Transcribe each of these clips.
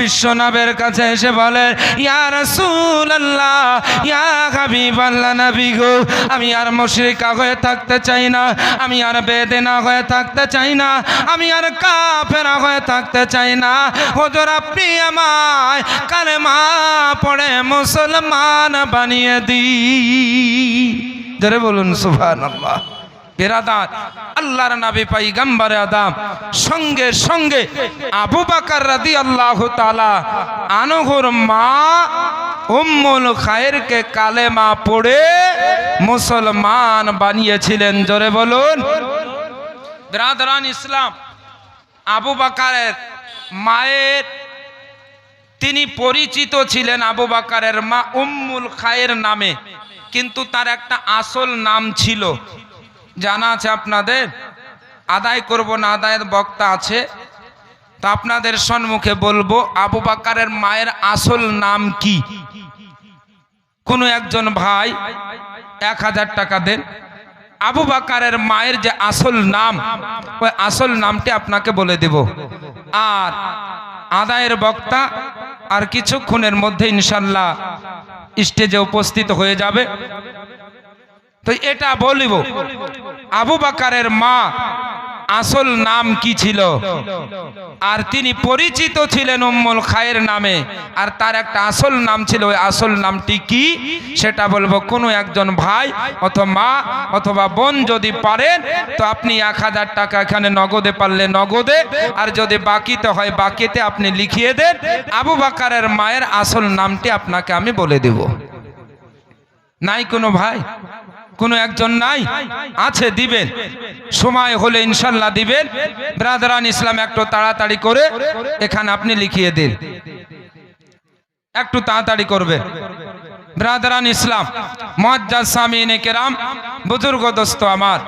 বিশ্বনবের কাছে এসে বলে, ইয়া রাসূলুল্লাহ, ইয়া হাবিবাল্লাহ নবী গো, আমি আর মুশরিকা হয়ে থাকতে চাই না, আমি আর বেদেনা হয়ে থাকতে চাই না, আমি আর কাফেরা হয়ে থাকতে চাই না। হুজুর, আপনি আমায় কালেমা পড়ে মুসলমান বানিয়ে দি জোরে বলুন, সুবহানাল্লাহ। বেরাদার আল্লাহর নবী পাইগাম্বারে আদাম, সঙ্গে সঙ্গে আবু বাকার রাদি আল্লাহ তালা আনহুর মা উম্মুল খায়েরকে কালেমা পড়ে মুসলমান বানিয়েছিলেন। জোরে বলুন। বেরাদারান ইসলাম, আবু বাকারের মায়ের, তিনি পরিচিত ছিলেন আবু বাকারের মা উম্মুল খায়ের নামে, কিন্তু তার একটা আসল নাম ছিল জানা আছে আপনাদের? আদায় করব না আদায়ের বক্তা আছে। তা আপনাদের সম্মুখে বলব, আবু বাকারের মায়ের আসল নাম কি? কোনো একজন ভাই এক হাজার টাকা দেন। আবু বাকারের মায়ের যে আসল নাম, ওই আসল নামটি আপনাকে বলে দেব। আর আদায়ের বক্তা আর কিছুক্ষণের মধ্যে ইনশাল্লাহ স্টেজে উপস্থিত হয়ে যাবে। তো এটা বলিব। আবু বাকারের মা, আসল নাম কি ছিল? আর তিনি পরিচিত ছিলেন উম্মুল খায়ের নামে। আর তার একটা আসল নাম ছিল, ওই আসল নামটি কি? সেটা বলব, কোনো একজন ভাই অথবা মা অথবা বোন যদি পারেন, তো আপনি এক হাজার টাকা এখানে নগদে পারলে নগদে, আর যদি বাকিতে হয় বাকিতে আপনি লিখিয়ে দেন। আবু বাকারের মায়ের আসল নামটি আপনাকে আমি বলে দেব। নাই কোনো ভাই? কোনো একজন নাই, আছে দিবেন। সময় হলে ইনশাল্লাহ দিবেন। ব্রাদারান ইসলাম একটু তাড়াতাড়ি করে এখানে আপনি লিখিয়ে দিন। একটু তাড়াতাড়ি করবে। ব্রাদারান ইসলাম মজ্জাদ স্বামী কেরাম বুজুর্গ দোস্ত আমার।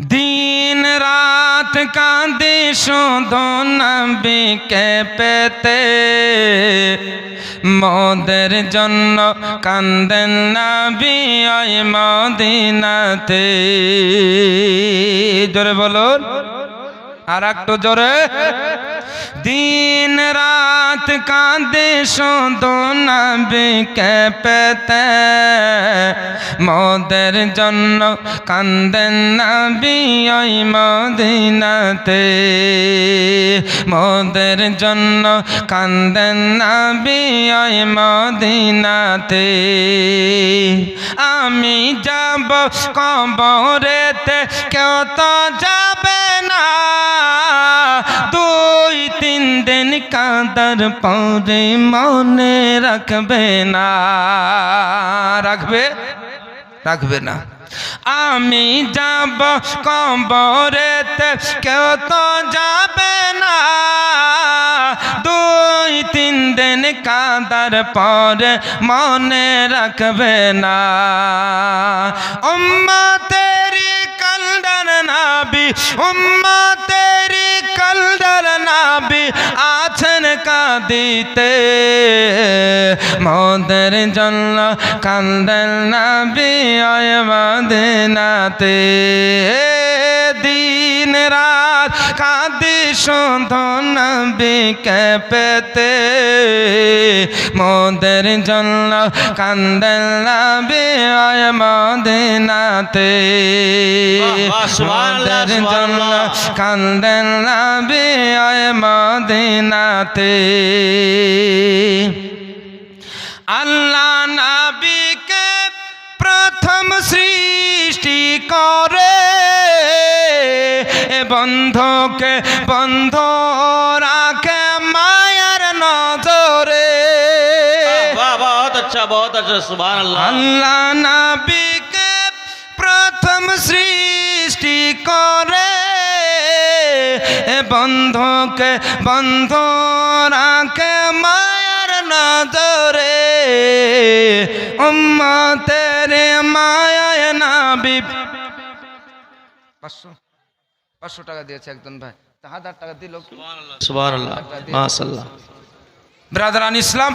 দিন রাত কাঁদে শুধু নবীকে পেতে। মদের জন্য কান্দেন নবী ওই মদিনাতে। জোরে বলুন। আর একটু জোরে। দিন রাত কাঁদে শুধু নবীকে পেতে। মোদের জন্য কান্দেন নবী ওই মদিনাতে। মদের জন্য কান্দেন নবী ওই মদিনাতে। আমি যাব কবরেতে, কেউ তো যাবে না দুই তিন দিন কাদার পরে মনে রাখবে না। রাখবে? রাখবে না। আমি যাব কবরেতে, কেউ তো যাবে না। দুই তিন দিন কাদার পরে মনে রাখবে না। উম্মা তেরি কলডর নাবি উম্মা তেরি কলডর নাবি আছেন কাঁদিতে। মোদের জন্য কান্দেন নাবি অয় মদিনাতে। দিন রাত কাঁদি শুধু নবীকে পেতে মোদের জন্য কান্দেন নাবি আয় মদিনাতে। মোদের জন্য কান্দেন নাবি আয় মদিনাতে। আল্লাহ নাবিকে প্রথম সৃষ্টি করে। বন্ধকে বন্ধ রাখে মায়ের নজরে। বহুত আচ্ছা বহুত আচ্ছা সুবাহ আল্লাহ নাবিকে প্রথম সৃষ্টি করে। বন্ধকে বন্ধ রাখে মায়ের নজরে। উম্মা তেরে মায়া নাবি পাঁচশো পাঁচশো টাকা দিয়েছে একজন ভাই। তা হাজার টাকা দিল। ব্রাদারান ইসলাম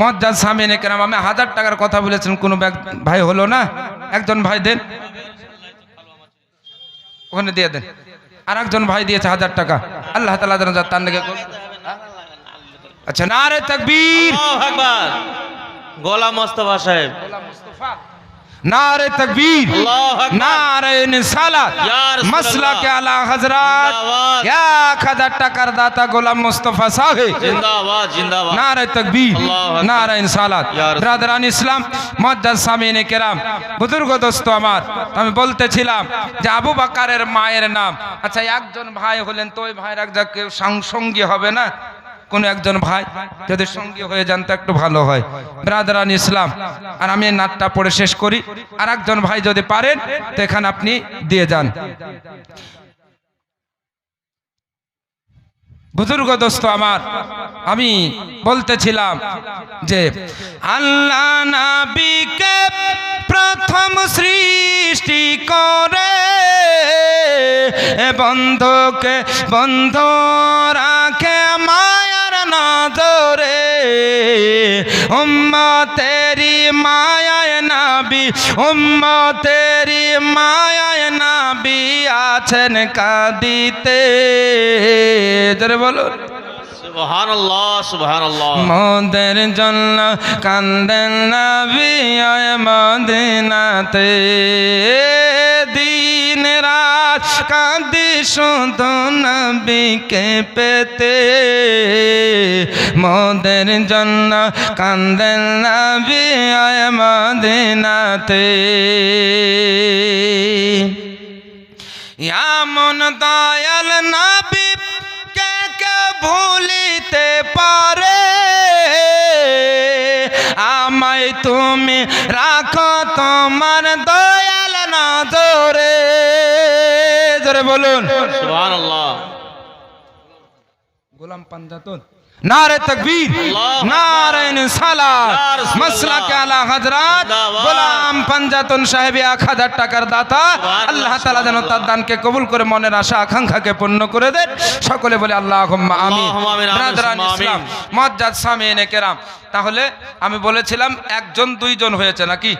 মজ্জাদ সামিন কেরাম আমি হাজার টাকার কথা বলেছেন কোনো ভাই হলো না? একজন ভাই দেন। ওখানে দিয়ে দেন। আর একজন ভাই দিয়েছে হাজার টাকা। আল্লাহ তালা তার নাকি আচ্ছা না রে তাকবীর গোলাম মোস্তফা সাহেব। গোলাম মোস্তফা। নারে তকবীর নারে নিসালাত মাসলা কে আলা হযরত। এক হাজার টাকার দাতা গোলাম মুস্তফা সাহেব। জিন্দাবাদ জিন্দাবাদ। নারে তকবীর। নারে ইনসালাত। রাসূল। ইসলাম মজ্জাদ সামিনে কেরাম। বুজুর্গ দোস্ত আমার আমি বলতেছিলাম যে আবু বাকারের মায়ের নাম। আচ্ছা একজন ভাই হলেন তো ওই ভাইয়ের এক কেউ সঙ্গী হবে না? কোন একজন ভাই যদি সঙ্গী হয়ে যান, তো একটু ভালো হয়। ব্রাদারান ইসলাম, আর আমি এই নাটটা পড়ে শেষ করি। আর একজন ভাই যদি পারেন, তো এখানে আপনি দিয়ে যান। বুজুর্গ দোস্ত আমার, আমি বলতেছিলাম যে, আল্লাহ নাবিকে প্রথম সৃষ্টি করে। বন্ধকে বন্ধ রাখে মায়ার নজরে। উম্মতেরি মায়ায় নাবি উম্মতেরি মায়ায় নাবি আছেন কাঁদিতে। বলুন। মোদের জন্য কান্দেন নবী মদিনাতে। দিন রাত কাঁদি শুধু নবীকে পেতে। মোদের জন্য কান্দেন নবী মদিনাতে। এমন দয়াল নবী ভুলিতে পারে। আমায় তুমি রাখো তোমার দয়াল না জোরে জোরে বলুন গোলাম পাঞ্জাতন। নারে তকবীর নারে সালাত। ইয়া রাসূলুল্লাহ। মাসলা আলা হযরত। গোলাম পাঞ্জাতন সাহেব এক হাজার টাকার দাতা। আল্লাহ তাআলা যেন তার দানকে কবুল করে মনের আশা আকাঙ্ক্ষাকে পূর্ণ করে দেন। সকলে বলে আল্লাহুম্মা আমিন। ব্রাদারান ইসলাম মজ্জাদ সামিনে কেরাম। তাহলে আমি বলেছিলাম একজন দুইজন হয়েছে নাকি?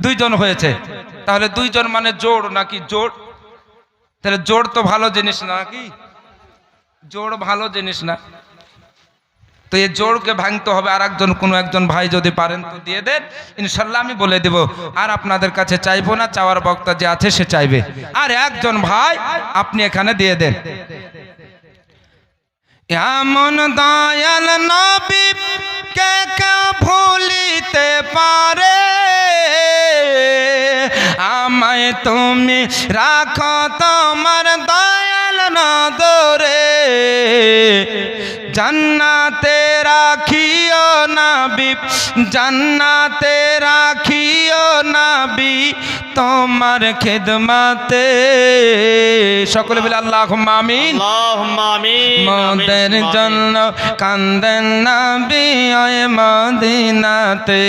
দুইজন হয়েছে। তাহলে দুইজন মানে জোড় নাকি জোড়? তাহলে জোড় তো ভালো জিনিস না নাকি? জোড় ভালো জিনিস না। তো এই জোড়কে ভাঙতে হবে আর একজন কোনো একজন ভাই যদি পারেন তো দিয়ে দেন। ইনশাল্লাহ আমি বলে দেব, আর আপনাদের কাছে চাইব না, চাওয়ার বক্তা যে আছে সে চাইবে। আর একজন ভাই আপনি এখানে দিয়ে দেন। এমন দয়াল নবী কে কে ভুলিতে পারে। আমায় তুমি রাখো তোমার দয়াল নদরে জান্নাতে রাখিও নাবি জান্নাতে রাখিও নাবি তোমার খেদমাতে। সকলে বলে আল্লাহ আমিন। মোদের। জন্য কান্দেন নবী মদিনাতে।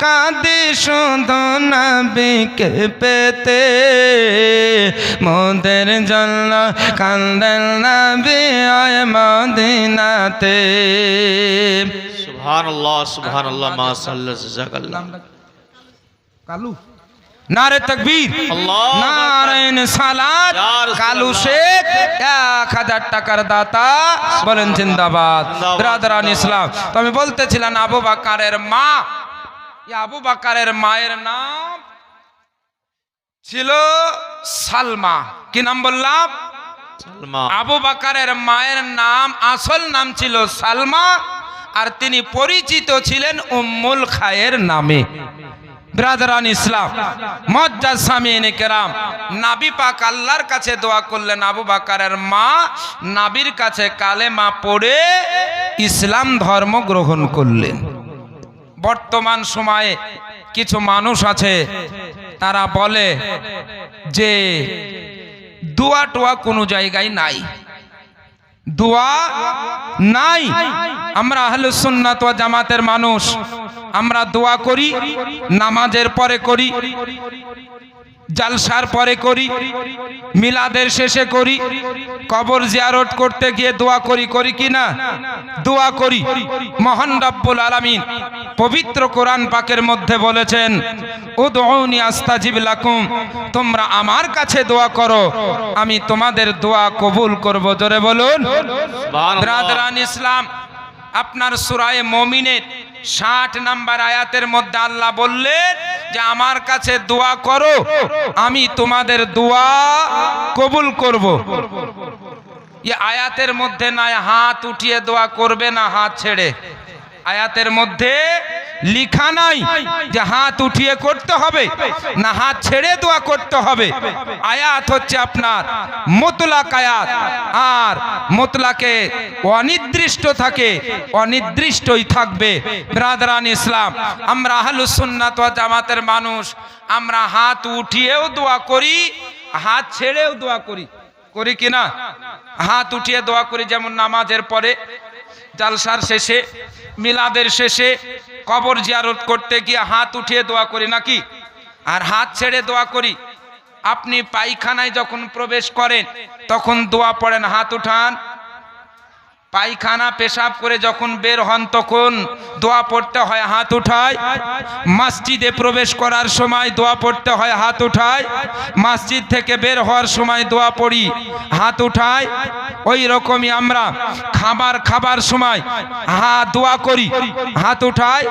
কাঁদি শুধু নবীকে পেতে। মোদের জন্য কান্দেন নবী আয় মদিনাতে। সুবহানাল্লাহ সুবহানাল্লাহ মা সাল্লাল্লাহু কালু। নারে তকবীর। নারায়ণ সালাত। কালু শেখ এক হাজার টাকার দাতা। বলেন জিন্দাবাদ। ইসলাম। তো আমি বলতেছিলাম আবু বাকারের মা আবু বাকারের মায়ের নাম ছিল সালমা। কি নাম বললাম? আবু বাকারের মায়ের নাম আসল নাম ছিল সালমা আর তিনি পরিচিত ছিলেন উম্মুল খায়ের নামে। ব্রাদারান ইসলাম মজ্জা সামিনে কেরাম নাবি পাক আল্লাহর কাছে দোয়া করলেন আবু বাকারের মা নাবির কাছে কালেমা পড়ে ইসলাম ধর্ম গ্রহণ করলেন। বর্তমান সময়ে কিছু মানুষ আছে, তারা বলে যে দোয়া টোয়া কোনো জায়গায় নাই। দোয়া নাই। আমরা আহলুস সুন্নাত ওয়া জামাতের মানুষ। আমরা দোয়া করি, নামাজের পরে করি। জালসার পরে করি মিলাদের শেষে করি কবর জিয়ারত করতে গিয়ে দোয়া করি করি কি না? দোয়া করি। মহান রব্বুল আলামিন পবিত্র কোরআন পাকের মধ্যে বলেছেন উদউনি আস্তাজিব লাকুম তোমরা আমার কাছে দোয়া করো আমি তোমাদের দোয়া কবুল করব। জোরে বলুন। ব্রাদরান ইসলাম আপনার সুরায় মমিনের ষাট নাম্বার আয়াতের মধ্যে আল্লাহ বললেন যে, আমার কাছে দোয়া করো, আমি তোমাদের দোয়া কবুল করব। আয়াতের মধ্যে নয় হাত উঠিয়ে দোয়া করবে না, হাত ছেড়ে। আয়াতের মধ্যে লিখা নাই যে হাত উঠিয়ে করতে হবে না হাত ছেড়ে দোয়া করতে হবে। আয়াত হচ্ছে আপনার মোতলাক আয়াত। আর মোতলাকে অনির্দিষ্ট থাকে, অনির্দিষ্টই থাকবে। ব্রাদরান ইসলাম, আমরা আহলুসুন্নাত জামাতের মানুষ, আমরা হাত উঠিয়েও দোয়া করি, হাত ছেড়েও দোয়া করি। করি কি না? হাত উঠিয়ে দোয়া করি, যেমন নামাজের পরে জালসার শেষে, মিলাদের শেষে কবর জিয়ারত করতে গিয়ে হাত উঠিয়ে দোয়া করি নাকি? আর হাত ছেড়ে দোয়া করি, আপনি পায়খানায় যখন প্রবেশ করেন, তখন দোয়া পড়েন, হাত উঠান। পায়খানা, পেশাব করে যখন বের হন তখন দোয়া পড়তে হয়, হাত উঠায়। মসজিদে প্রবেশ করার সময় দোয়া পড়তে হয়, হাত উঠায়। মসজিদ থেকে বের হওয়ার সময় দোয়া পড়ি, হাত উঠায়। ওই রকমই আমরা খাবার খাবার সময় হাত দোয়া করি, হাত উঠায়।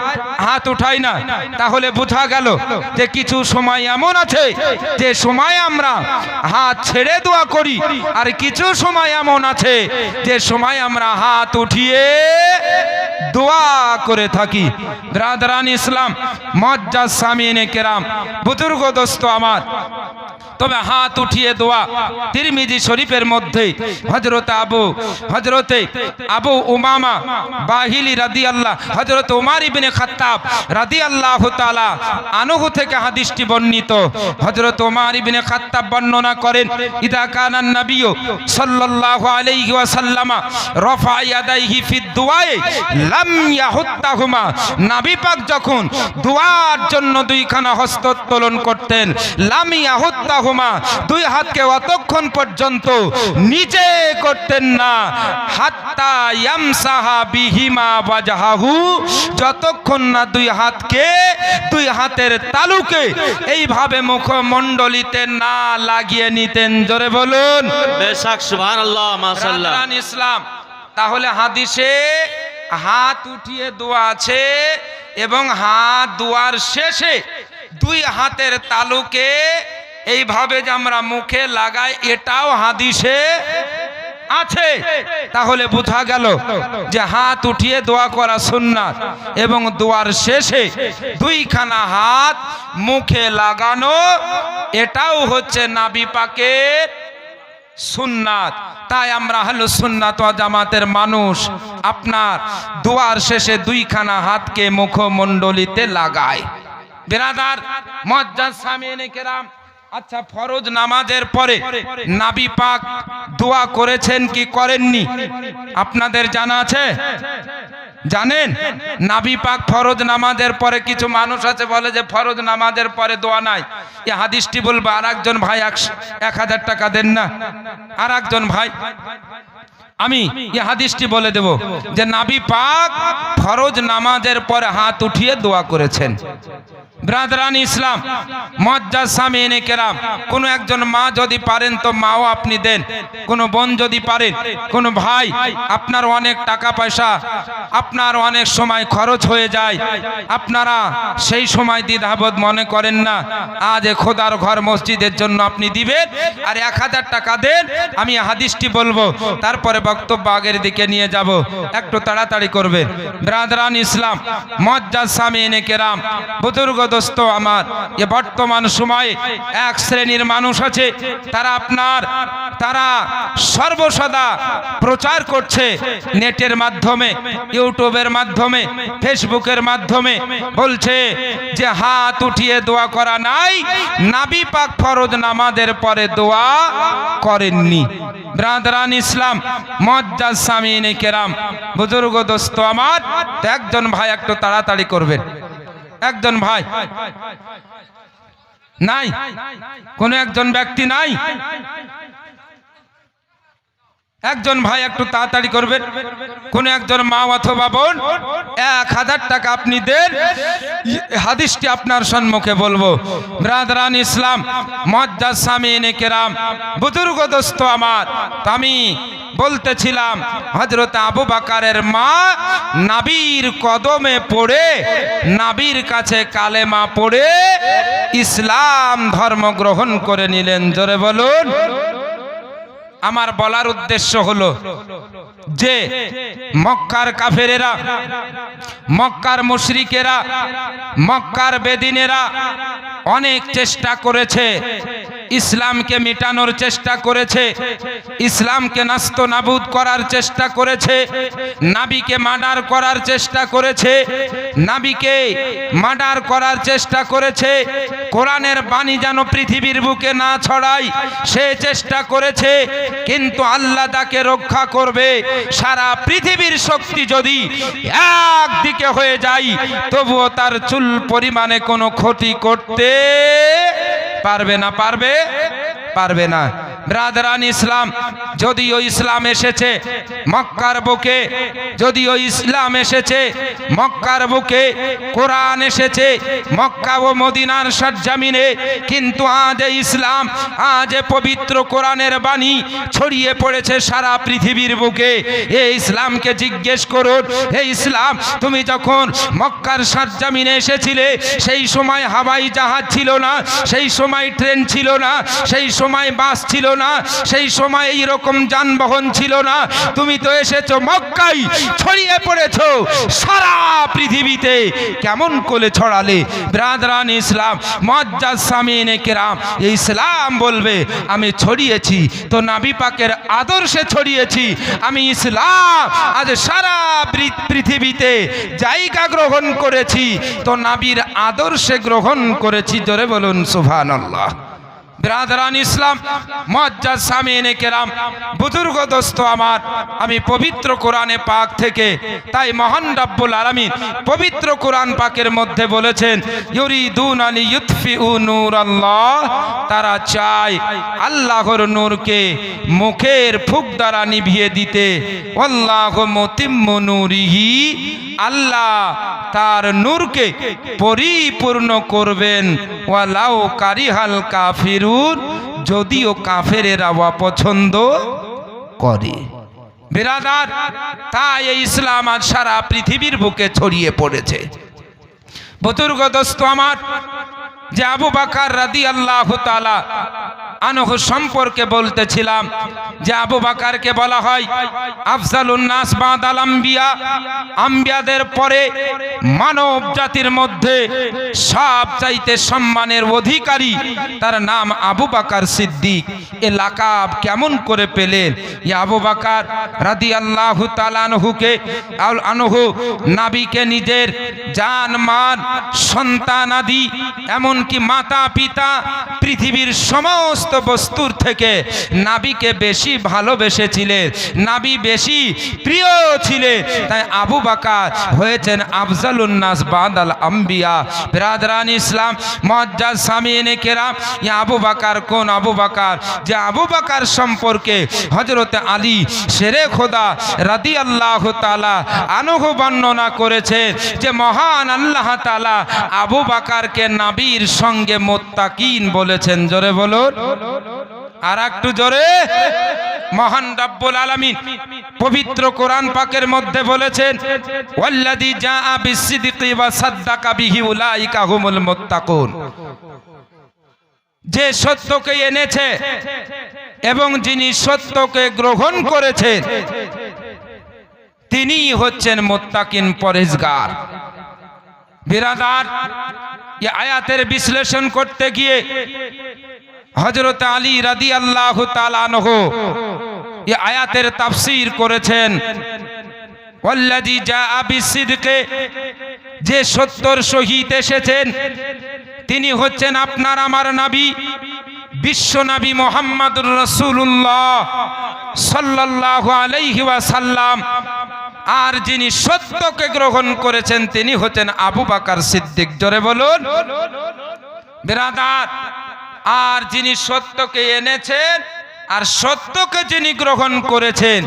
হাত উঠাই না, তাহলে বোঝা গেল যে কিছু সময় এমন আছে যে সময় আমরা হাত ছেড়ে দোয়া করি, আর কিছু সময় এমন আছে যে সময় আমরা হাত উঠিয়ে দোয়া করে থাকি। ব্রাদারান ইসলাম মজ্জা সামিনে কেরাম বুজুর্গ দোস্ত আমার। তবে হাত উঠিয়ে দোয়া তিরমিজি শরীফের মধ্যে হজরত আবু হজরতে আবু উমামা বাহিলি রাদি আল্লাহ হজরত উমার ইবিনে খাত্তাব রাদি আল্লাহ তালা আনহু থেকে হাদিসটি বর্ণিত। হজরত উমার ইবিনে খাত্তাব বর্ণনা করেন, ইদা কানান নবিয়্যু সাল্লাল্লাহু আলাইহি ওয়াসাল্লামা রফা ইয়াদাইহি ফিদ দুআয়ে লাম ইয়াহুত্তাহুমা। নবী পাক যখন দোয়ার জন্য দুইখানা হস্তোত্তোলন করতেন, লাম ইয়াহুত্তাহুমা দুই হাতকে অতক্ষণ পর্যন্ত নিচে করতেন না। হাত্তা ইয়ামসাহা বিহিমা ওয়াজহাহু যতক্ষণ না দুই হাতকে দুই হাতের তালুকে এইভাবে মুখমণ্ডলিতে না লাগিয়ে নিতেন। জোরে বলুন। বেশাক সুবহানাল্লাহ মাশাআল্লাহ। ইসলাম। তাহলে হাদিসে হাত উঠিয়ে দোয়া আছে এবং হাত দোয়ার শেষে দুই হাতের তালুকে এইভাবে যে আমরা মুখে লাগাই, এটাও হাদিসে আছে। তাহলে বোঝা গেল যে হাত উঠিয়ে দোয়া করা সুন্নাত এবং দোয়ার শেষে দুইখানা হাত মুখে লাগানো, এটাও হচ্ছে নাবি পাকের সুন্নাত। তাই আমরা হলো সুন্নাত জামাতের মানুষ আপনার দোয়ার শেষে দুইখানা হাতকে মুখমণ্ডলিতে লাগায় বেরাদার মজ্জাদ সামিনে কেরাম আচ্ছা ফরজ নামাজের পরে নাবি পাক দোয়া করেছেন কি করেননি? আপনাদের জানা আছে? জানেন? নাবি পাক ফরজ নামাজের পরে কিছু মানুষ আছে বলে যে ফরজ নামাজের পরে দোয়া নাই। এ হাদিসটি বলব আর একজন ভাই এক হাজার টাকা দেন না। আর একজন ভাই, আমি এ হাদিসটি বলে দেব যে নাবি পাক ফরজ নামাজের পরে হাত উঠিয়ে দোয়া করেছেন। ব্রাদরান ইসলাম মজ্জা সামিনে কেরাম। কোনো একজন মা যদি পারেন তো মাও আপনি দেন। কোনো বোন যদি পারেন কোনো ভাই, আপনার অনেক টাকা পয়সা, আপনার অনেক সময় খরচ হয়ে যায়। আপনারা সেই সময় দ্বিধাবোধ মনে করেন না, আজ এ খোদার ঘর মসজিদের জন্য আপনি দিবেন আর এক হাজার টাকা দেন, আমি হাদিসটি বলব। তারপরে বক্তব্য আগের দিকে নিয়ে যাব। একটু তাড়াতাড়ি করবেন। ব্রাদরান ইসলাম মজ্জা সামিনে কেরাম। বুজুর্গ দোস্ত আমার। এ বর্তমান সময়ে এক শ্রেণির মানুষ আছে, তারা আপনার, তারা সর্বসদা প্রচার করছে নেটের মাধ্যমে, ইউটিউবের মাধ্যমে, ফেসবুকের মাধ্যমে। বলছে যে, হাত উঠিয়ে দোয়া করা নাই, নাবি পাক ফরজ নামাজের পরে দোয়া করেননি। ব্রাদরান ইসলাম মজ্জা সামিনে কেরাম, বুজুর্গ দোস্ত আমার, একজন ভাই একটু তাড়াতাড়ি করবেন। একজন ভাই। নাই। কোন একজন ব্যক্তি নাই। একজন ভাই একটু তাড়াতাড়ি করবেন। কোন একজন মা অথবা বোন, এক হাজার টাকা আপনি দেন। হাদিসটি আপনার সম্মুখে বলব। ব্রাদরান ইসলাম মজ্জা সামিন কেরাম, বুজুর্গ দোস্ত আমার, আমি বলতেছিলাম হজরত আবু বাকারের মা নাবির কদমে পড়ে, নাবির কাছে কালেমা পড়ে ইসলাম ধর্ম গ্রহণ করে নিলেন। জোরে বলুন। আমার বলার উদ্দেশ্য হলো যে মক্কার কাফেরেরা মক্কার মুশরিকেরা মক্কার বেদিনেরা অনেক চেষ্টা করেছে ইসলামকে মিটানোর চেষ্টা করেছে, ইসলামকে নাস্ত নাবুদ করার চেষ্টা করেছে, নাবিকে মার্ডার করার চেষ্টা করেছে, নাবিকে মার্ডার করার চেষ্টা করেছে, কোরআনের বাণী যেন পৃথিবীর বুকে না ছড়ায়, সে চেষ্টা করেছে, কিন্তু আল্লাহ তাকে রক্ষা করবে। সারা পৃথিবীর শক্তি যদি একদিকে হয়ে যায়, তবুও তার চুল পরিমাণে কোনো ক্ষতি করতে পারবে না পারবে? পারবে না। ব্রাদরান ইসলাম, যদিও ইসলাম এসেছে, মক্কার বুকে, যদিও ইসলাম এসেছে, মক্কার বুকে কোরআন এসেছে, মক্কা ও মদিনার সজ্জামিনে কিন্তু আজ ইসলাম, আজ পবিত্র কোরআনের বাণী ছড়িয়ে পড়েছে সারা পৃথিবীর বুকে। এই ইসলামকে জিজ্ঞেস করুন এই ইসলাম, তুমি যখন মক্কার সজ্জামিনে এসেছিলে, সেই সময় হাওয়াই জাহাজ ছিল না, সেই সময় ট্রেন ছিল না, সেই সময় বাস ছিল না সেই সময় এই রকম যানবাহন ছিল না। তুমি তো এসেছ মক্কাই ছড়িয়ে পড়েছো সারা পৃথিবীতে। কেমন করে ছড়ালে? ব্রাদরান ইসলাম মজ্জাদ সামিনে কেরাম, ইসলাম বলবে, আমি ছড়িয়েছি, তো নাবি পাকের আদর্শে ছড়িয়েছি। আমি ইসলাম, আজ সারা পৃথিবীতে জায়গা গ্রহণ করেছি, তো নাবির আদর্শে গ্রহণ করেছি। জোরে বলুন সুভান আল্লাহ ব্রাদরান ইসলাম মজ্জাদ সামিনে কেরাম, বুজুর্গ দোস্ত আমার, আমি পবিত্র কোরআনে পাক থেকে, তাই মহান রাব্বুল আলামিন পবিত্র কোরআন পাকের মধ্যে বলেছেন, ইউরিদুন আনি ইউতফিউ নূর আল্লাহ তারা চায় আল্লাহর নূরকে মুখের ফুক দ্বারা নিভিয়ে দিতে আল্লাহ মুতিম্মু নূরিহি, আল্লাহ তার নূরকে পরিপূর্ণ করবেন, ওয়ালাউ কারিহাল কাফিরুন যদিও কাফেরেরা অপছন্দ করে। বিরাদার, তাই এই ইসলাম আর সারা পৃথিবীর বুকে ছড়িয়ে পড়েছে। বতুর্গদস্ত দোস্ত আমার যে আবু বাকার রাদি আল্লাহ তালা আনহ সম্পর্কে বলতেছিলাম যে আবু বাকারকে বলা হয় আফজাল উন্নাস আম্বিয়া। আম্বিয়াদের পরে মানব জাতির মধ্যে সব চাইতে সম্মানের অধিকারী তার নাম আবু বাকার সিদ্দিক। এ লাকাব কেমন করে পেলেন? ই আবু বাকার রাদি আল্লাহ তালানহুকে আনহু নাবিকে নিজের জান, মান, সন্তান আদি এমনকি মাতা পিতা পৃথিবীর সমস্ত বস্তুর থেকে নাবিকে বেশি ভালোবেসেছিলেন, নাবি বেশি প্রিয় ছিলেন। তাই আবু বাকার হয়েছেন আফজালুন্নাস বাদাল আম্বিয়া। বিরাদরান ইসলাম মজ্জাদ সামিনে কেরাম আবু বাকার কোন আবু বাকার? যে আবু বাকার সম্পর্কে হজরত আলী শেরে খোদা রাদি আল্লাহ তালা আনহ বর্ণনা করেছে যে মহান আল্লাহ তালা আবু বাকারকে নাবির সঙ্গে মোত্তাকিন বলেছেন, জোরে বলুন। আর একটু জোরে। মহান রাব্বুল আলামিন পবিত্র কোরআন পাকের মধ্যে বলেছেন, ওয়াল্লাযী জাআ বিসসিদকি ওয়া সাদ্দাকা বিহি উলাইকা হুমুল মুত্তাকুন। যে সত্যকে এনেছে এবং যিনি সত্যকে গ্রহণ করেছেন, তিনিই হচ্ছেন মোত্তাকিন পরেজগার। বিরাদার এ আয়াতের বিশ্লেষণ করতে গিয়ে হজরত আলী রাদি আল্লাহ তালানহ এ আয়াতের তাফসির করেছেন বিসসিদকে যে সত্তর শহীদ এসেছেন, তিনি হচ্ছেন আপনার আমার নাবী, বিশ্ব নবী মোহাম্মদুর রসুল্লাহ সাল্লাল্লাহু আলাইহি ওয়াসাল্লাম। আর যিনি সত্যকে গ্রহণ করেছেন, তিনি হচ্ছেন আবু বাকার সিদ্দিক। জোরে বলুন। বেরাদার আর যিনি সত্যকে এনেছেন আর সত্যকে যিনি গ্রহণ করেছেন,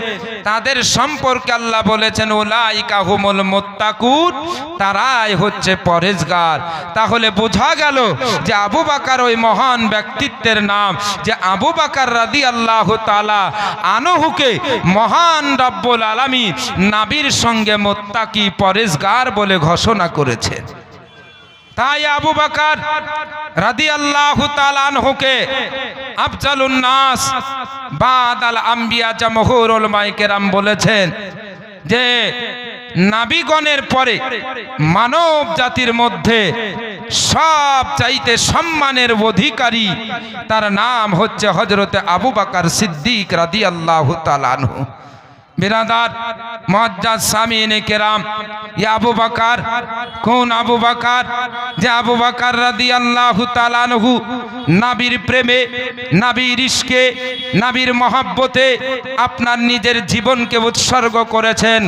তাদের সম্পর্কে আল্লাহ বলেছেন ওলাইকা হুমুল মোত্তাকুন তারাই হচ্ছে পরেজগার। তাহলে বোঝা গেল যে আবু বাকার ওই মহান ব্যক্তিত্বের নাম, যে আবু বাকার রাদি আল্লাহ তালা আনহুকে মহান রব্বুল আলামী নাবির সঙ্গে মোত্তাকি পরেজগার বলে ঘোষণা করেছেন। তাই আবু বাকার রাদি আল্লাহ তালানহুকে আফজালুন নাস বাদ আল আম্বিয়া জামহুরুল মাইকেরাম বলেছেন যে, নাবিগণের পরে মানব জাতির মধ্যে সব চাইতে সম্মানের অধিকারী তার নাম হচ্ছে হজরতে আবু বাকার সিদ্দিক রাদি আল্লাহ তালানহু বিরাদার মজ্জাদ সামিনে কেরাম। ইয়া আবু বাকার, কোন আবু বাকার? যে আবু বাকার রাদি আল্লাহ তালানহু নাবির প্রেমে, নাবির ইস্কে নাবির মহাব্বতে আপনার নিজের জীবনকে উৎসর্গ করেছেন।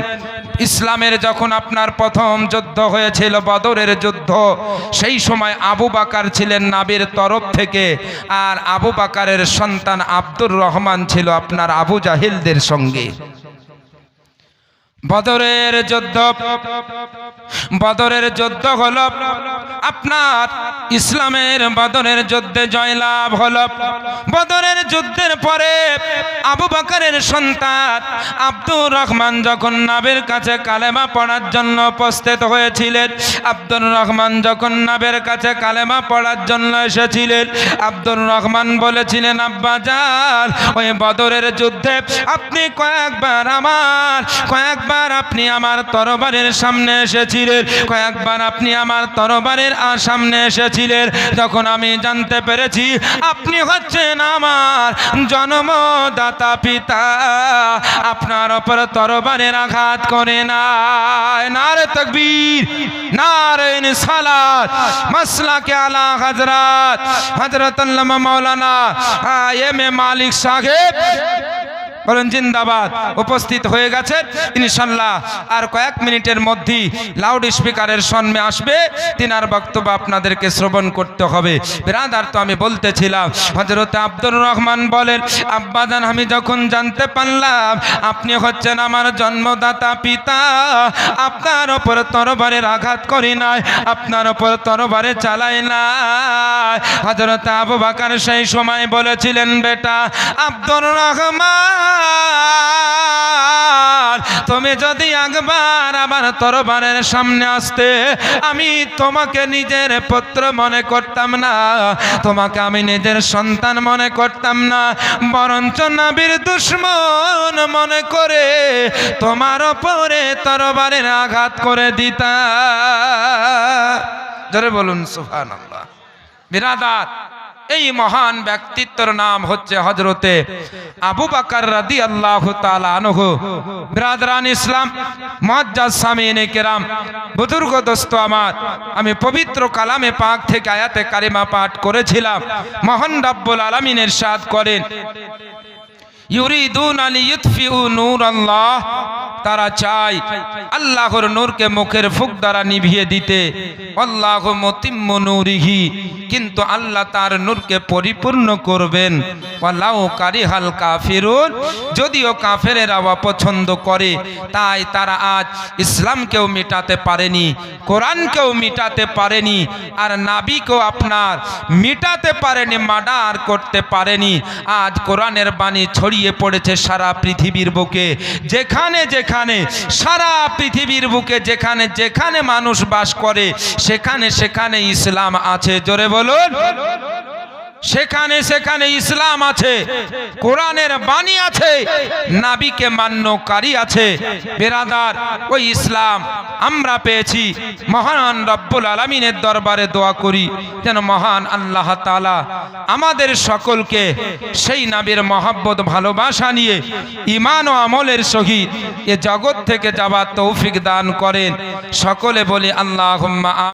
ইসলামের যখন আপনার প্রথম যুদ্ধ হয়েছিল, বদরের যুদ্ধ, সেই সময় আবু বাকার ছিলেন নাবির তরফ থেকে। আর আবু বাকারের সন্তান আব্দুর রহমান ছিল আপনার আবু জাহিলদের সঙ্গে। বদরের যুদ্ধ। বদরের যুদ্ধ হল আপনার ইসলামের বদরের যুদ্ধে জয়লাভ হল। বদরের যুদ্ধের পরে আবু বাকারের সন্তান আব্দুর রহমান যখন নাবের কাছে কালেমা পড়ার জন্য উপস্থিত হয়েছিলেন, আব্দুর রহমান যখন নাবের কাছে কালেমা পড়ার জন্য এসেছিলেন, আব্দুর রহমান বলেছিলেন, আব্বা যান ওই বদরের যুদ্ধে আপনি কয়েকবার আমার, কয়েকবার আপনি আমার তরবারের সামনে এসেছিলেন, কয়েকবার আপনি আমার তরবারের আর সামনে এসেছিলেন। যখন আমি জানতে পেরেছি আপনি হচ্ছেন আমার জন্মদাতা পিতা, আপনার ওপর তরবারের আঘাত করে না নারে তকবীর, নারে সালাত মাসলাকে আলা হযরত আল্লামা মাওলানা এম এ মালিক সাহেব। বলেন, জিন্দাবাদ। উপস্থিত হয়ে গেছে। ইনশাল্লাহ আর কয়েক মিনিটের মধ্যেই লাউড স্পিকারের সন্মে আসবে। তিনার বক্তব্য আপনাদেরকে শ্রবণ করতে হবে। বিরাদার, তো আমি বলতেছিলাম হজরত আব্দুর রহমান বলেন আব্বাজান আমি যখন জানতে পারলাম আপনি হচ্ছেন আমার জন্মদাতা পিতা, আপনার ওপর তরবারের আঘাত করি নাই, আপনার ওপর তরবারে চালাই নাই। হজরত আবু বাকার সেই সময় বলেছিলেন, বেটা, আব্দুর রহমান তুমি যদি একবার আবার তরবারের সামনে আসতে, আমি তোমাকে নিজের পুত্র মনে করতাম না, তোমাকে আমি নিজের সন্তান মনে করতাম না, বরঞ্চ নাবির দুশ্মন মনে করে তোমার ওপরে তরবারের আঘাত করে দিতা। জোরে বলুন সুফান আল্লাহ বিরাদাত। এই মহান ব্যক্তিত্বর নাম হচ্ছে হজরতে আবু বাকার রাদি আল্লাহ আনহ। ব্রাদরান ইসলাম মজ্জাদ সামিন কেরাম, বুজুর্গ দোস্ত আমার, আমি পবিত্র কালামে পাক থেকে আয়াতে কারিমা পাঠ করেছিলাম। মহান রব্বুল আলমিনের সাদ করেন। আল্লাহ তারা চায় আল্লাহর নূরকে মুখের ফুক দ্বারা নিভিয়ে দিতে। আল্লাহ মতিম্ম নূরিহি। কিন্তু আল্লাহ তার নূরকে পরিপূর্ণ করবেন। ওয়ালাউ কারিহাল কাফিরুন। যদিও কাফেরেরা অপছন্দ করে, তাই তারা আজ ইসলামকেও মিটাতে পারেনি, কোরআনকেও মিটাতে পারেনি, আর নাবিকেও আপনার মিটাতে পারেনি, মার্ডার করতে পারেনি। আজ কোরআনের বাণী ছড়িয়ে পড়েছে সারা পৃথিবীর বুকে। যেখানে যেখানে, সারা পৃথিবীর বুকে যেখানে যেখানে মানুষ বাস করে, সেখানে সেখানে ইসলাম আছে। জোরে বলুন। সেখানে সেখানে ইসলাম আছে, কোরআনের বাণী আছে, নাবিকে মান্যকারী আছে। বেরাদার, ওই ইসলাম আমরা পেয়েছি। মহান রব্বুল আলমিনের দরবারে দোয়া করি, যেন মহান আল্লাহ তালা আমাদের সকলকে সেই নাবির মহাব্বত, ভালোবাসা নিয়ে ইমান ও আমলের সহিত এ জগৎ থেকে যাবার তৌফিক দান করেন। সকলে বলি আল্লাহ